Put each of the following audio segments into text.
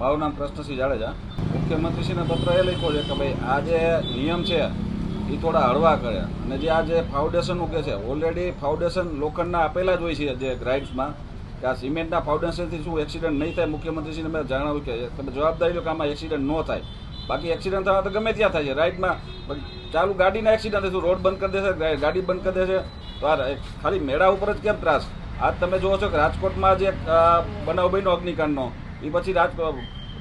મારું નામ કૃષ્ણસિંહ જાડેજા, મુખ્યમંત્રીશ્રીને પત્ર એ લખ્યો છે કે ભાઈ આ જે નિયમ છે, એ થોડા હળવા કરે. અને જે આ જે ફાઉન્ડેશનનું કે છે ઓલરેડી ફાઉન્ડેશન લોખંડના આપેલા જ હોય છે જે ગ્રાઇડ્સમાં કે આ સિમેન્ટના ફાઉન્ડેશનથી શું એક્સિડન્ટ નહીં થાય મુખ્યમંત્રીશ્રીને મેં જણાવ્યું કે તમે જવાબદારી લો કે આમાં એક્સિડન્ટ ન થાય. બાકી એક્સિડન્ટ થવા તો ગમે ત્યાં થાય છે. રાઇડમાં ચાલુ ગાડીના એક્સિડન્ટ થશે રોડ બંધ કરી દેશે ગાડી બંધ કરી દેશે, તો આ ખાલી મેળા ઉપર જ કેમ ત્રાસ? આજ તમે જુઓ છો કે રાજકોટમાં જે બનાવ બન્યો અગ્નિકાંડનો. એ પછી રાજ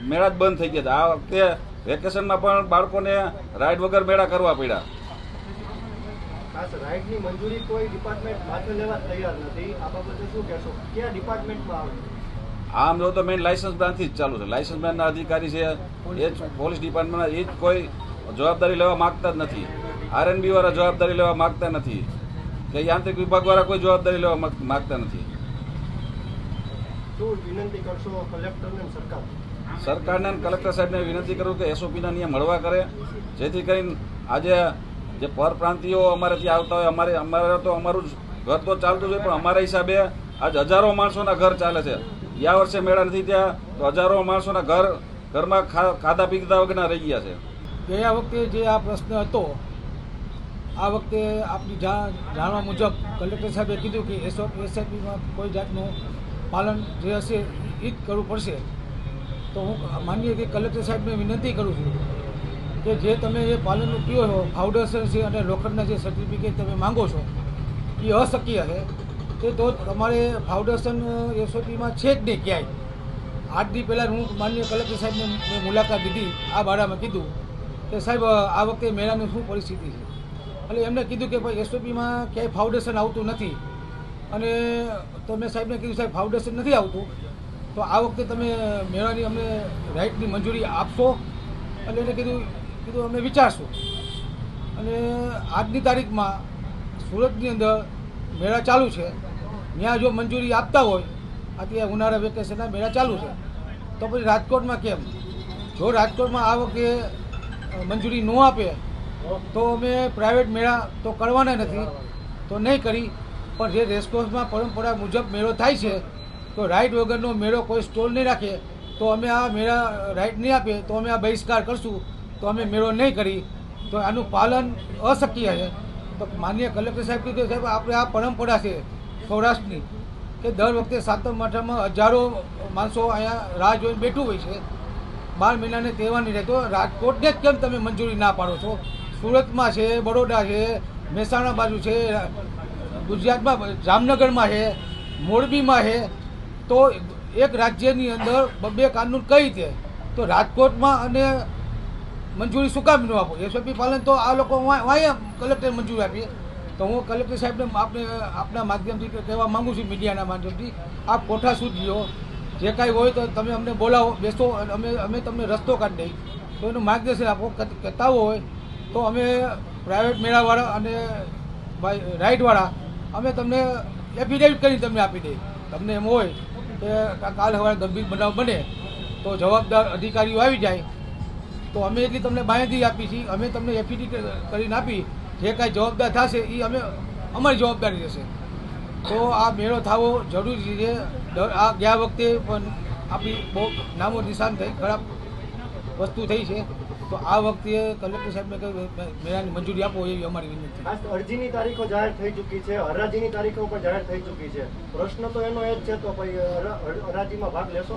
મેળા જ બંધ થઈ ગયા હતા આ વખતે વેકેશનમાં પણ બાળકોને રાઈડ વગર મેળા કરવા પડ્યા. રાઇડની મંજૂરી કોઈ ડિપાર્ટમેન્ટ માથે લેવા તૈયાર નથી. આ બાબતે શું કહેશો? ક્યાં ડિપાર્ટમેન્ટમાં આવે? આમ જો તો મેઇન લાયસન્સ બ્રાન્ચથી જ ચાલુ છે. લાયસન્સ બ્રાન્ચના અધિકારી છે એ જ પોલીસ ડિપાર્ટમેન્ટના એ જ કોઈ જવાબદારી લેવા માગતા જ નથી. આરએનબી વાળા જવાબદારી લેવા માગતા નથી. કે યાંત્રિક વિભાગ વાળા કોઈ જવાબદારી લેવા માગતા નથી. શું વિનંતી કરશો કલેક્ટરને સરકાર સરકારને? અને કલેક્ટર સાહેબને વિનંતી કરું કે એસઓપીના નિયમ હળવા કરે. જેથી કરીને આજે જે પરપ્રાંતિયો અમારે ત્યાં આવતા હોય અમારે અમારે તો અમારું જ ઘર તો ચાલતું જ હોય પણ અમારા હિસાબે આજ હજારો માણસોના ઘર ચાલે છે. ગયા વર્ષે મેળા નથી ત્યાં તો હજારો માણસોના ઘર ઘરમાં ખાધા પીધા વગરના રહી ગયા છે. ગયા વખતે જે આ પ્રશ્ન હતો આ વખતે આપની જા- જાણવા મુજબ કલેક્ટર સાહેબે કીધું કે એસઓ એસઆઈપીમાં કોઈ જાતનું પાલન જે હશે એ જ કરવું પડશે. તો હું માનીએ કે કલેક્ટર સાહેબને વિનંતી કરું છું કે જે તમે એ પાલનનું કયો છો, ફાઉન્ડેશન છે અને લોખંડના જે સર્ટિફિકેટ તમે માંગો છો એ અશક્ય છે. તે તો તમારે ફાઉન્ડેશન, એસઓપીમાં છે જ નહીં ક્યાંય. આઠ દી પહેલાં હું માન્ય કલેક્ટર સાહેબને મુલાકાત લીધી, આ બારામાં કીધું કે સાહેબ, આ વખતે મેળાની શું પરિસ્થિતિ છે? એટલે એમને કીધું કે ભાઈ, એસઓપીમાં ક્યાંય ફાઉન્ડેશન આવતું નથી. અને તો મેં સાહેબને કીધું સાહેબ ફાઉન્ડેશન નથી આવતું. તો આ વખતે તમે મેળાની અમને રાઇટની મંજૂરી આપશો? એટલે એને કીધું કીધું અમે વિચારશું. અને આજની તારીખમાં સુરતની અંદર મેળા ચાલુ છે. ત્યાં જો મંજૂરી આપતા હોય અત્યારે ઉનાળા વેકેશનના મેળા ચાલુ છે. તો પછી રાજકોટમાં કેમ? જો રાજકોટમાં આ વખતે મંજૂરી ન આપે, તો અમે પ્રાઇવેટ મેળા તો કરવાના નથી. તો નહીં કરી. પણ જે રેસકોર્સમાં પરંપરા મુજબ મેળો થાય છે, તો રાઈડ વગરનો મેળો કોઈ સ્ટોલ નહીં રાખે. તો અમે આ મેળા રાઈડ નહીં આપીએ, તો અમે આ બહિષ્કાર કરશું. તો અમે મેળો નહીં કરી. તો આનું પાલન અશક્ય છે. તો માન્ય કલેક્ટર સાહેબ કીધું સાહેબ, આપણે આ પરંપરા છે સૌરાષ્ટ્રની, કે દર વખતે સાતમ આઠમમાં હજારો માણસો અહીંયા રાહ જોઈને બેઠું હોય છે. બાર મહિનાને તહેવાર નહીં રહે તો રાજકોટને જ કેમ તમે મંજૂરી ના પાડો છો? સુરતમાં છે, બરોડા છે, મહેસાણા બાજુ છે ગુજરાતમાં જામનગરમાં છે, મોરબીમાં છે, તો એક રાજ્યની અંદર બબ્બે કાનૂન કઈ છે તો રાજકોટમાં અને મંજૂરી શું કામ ન આપો? એસઓપી પાલન તો આ લોકો વાંય કલેક્ટર મંજૂરી આપીએ તો હું કલેક્ટર સાહેબને આપણે આપના માધ્યમથી કહેવા માંગુ છું, મીડિયાના માધ્યમથી, આપ કોઠા સૂચજો જે કાંઈ હોય તો તમે અમને બોલાવો, બેસો, અને અમે અમે તમને રસ્તો કાઢી દઈ. તો એનું માર્ગદર્શન આપો કહેતા હોય, તો અમે પ્રાઇવેટ મેળાવાળા અને રાઇડવાળા અમે તમને એફિડેવિટ કરીને તમને આપી દઈએ. તમને એમ હોય કે કાલ સવારે ગંભીર બનાવ બને તો જવાબદાર અધિકારીઓ આવી જાય, તો અમે એટલી તમને માહિતી આપી છીએ. અમે તમને એફિડેવિટ કરીને આપી, જે કાંઈ જવાબદાર થશે એ અમે અમારી જવાબદારી રહેશે. તો આ મેળો થવો જરૂરી છે. આ ગયા વખતે પણ આપણી બહુ નામો નિશાન થઈ, ખરાબ વસ્તુ થઈ છે. તો આ વખતે કલેક્ટર સાહેબને કહ્યું મે- મેળાની મંજૂરી આપો એવી અમારી વિનંતી. અરજીની તારીખો જાહેર થઈ ચૂકી છે હરાજીની તારીખો પણ જાહેર થઈ ચૂકી છે. પ્રશ્ન તો એનો એ જ છે તો ભાઈ હરાજીમાં ભાગ લેશો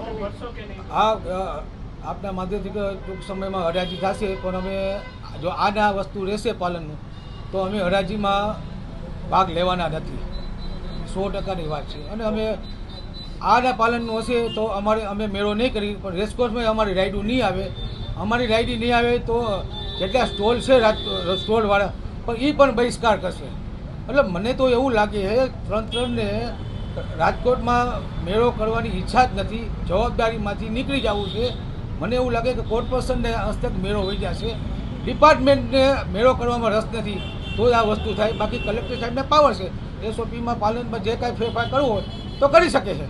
કે નહીં? આ આપના માધ્યમથી ટૂંક સમયમાં હરાજી થશે પણ અમે જો આના વસ્તુ રહેશે પાલનનું તો અમે હરાજીમાં ભાગ લેવાના નથી. સો ટકાની વાત છે. અને અમે આના પાલનનું હશે તો અમારે અમે મેળો નહીં કરી પણ રેસકોર્સમાં અમારી રાઇડું નહીં આવે. અમારી રાઈડી નહીં આવે તો જેટલા સ્ટોલ છે સ્ટોલવાળા, પણ એ પણ બહિષ્કાર કરશે. એટલે મને તો એવું લાગે છે તંત્રને રાજકોટમાં મેળો કરવાની ઈચ્છા જ નથી, જવાબદારીમાંથી નીકળી જવું છે. મને એવું લાગે કે કોર્પોરેશનને હસ્તક મેળો હોઈ જશે. ડિપાર્ટમેન્ટને મેળો કરવામાં રસ નથી, તો જ આ વસ્તુ થાય. બાકી કલેક્ટર સાહેબને પાવર છે. એસઓપીમાં પાલનમાં જે કાંઈ ફેરફાર કરવો હોય, તો કરી શકે છે.